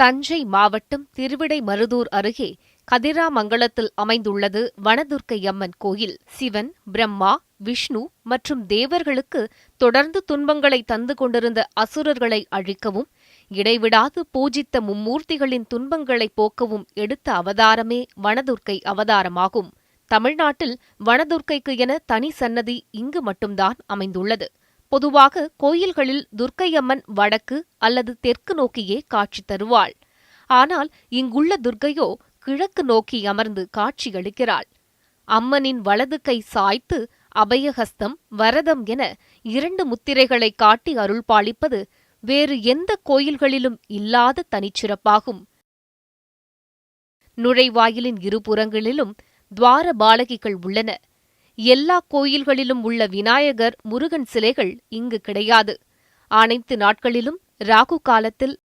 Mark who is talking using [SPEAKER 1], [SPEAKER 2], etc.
[SPEAKER 1] தஞ்சை மாவட்டம் திருவிடைமருதூர் அருகே கதிராமங்கலத்தில் அமைந்துள்ளது வனதுர்க்கை அம்மன் கோயில். சிவன் பிரம்மா விஷ்ணு மற்றும் தேவர்களுக்கு தொடர்ந்து துன்பங்களை தந்து கொண்டிருந்த அசுரர்களை அழிக்கவும் இடைவிடாது பூஜித்த மும்மூர்த்திகளின் துன்பங்களை போக்கவும் எடுத்த அவதாரமே வனதுர்க்கை அவதாரமாகும். தமிழ்நாட்டில் வனதுர்க்கைக்கு என தனி சன்னதி இங்கு மட்டும்தான் அமைந்துள்ளது. பொதுவாக கோயில்களில் துர்க்கையம்மன் வடக்கு அல்லது தெற்கு நோக்கியே காட்சி தருவாள். ஆனால் இங்குள்ள துர்க்கையோ கிழக்கு நோக்கி அமர்ந்து காட்சியளிக்கிறாள் அம்மனின் வலது கை சாய்த்து அபயஹஸ்தம் வரதம் என இரண்டு முத்திரைகளை காட்டி அருள் பாலிப்பது வேறு எந்த கோயில்களிலும் இல்லாத தனிச்சிறப்பாகும். நுழைவாயிலின் இருபுறங்களிலும் துவார பாலகிகள் உள்ளன. எல்லா கோயில்களிலும் உள்ள விநாயகர் முருகன் சிலைகள் இங்கு கிடையாது. அனைத்து நாட்களிலும் ராகு காலத்தில்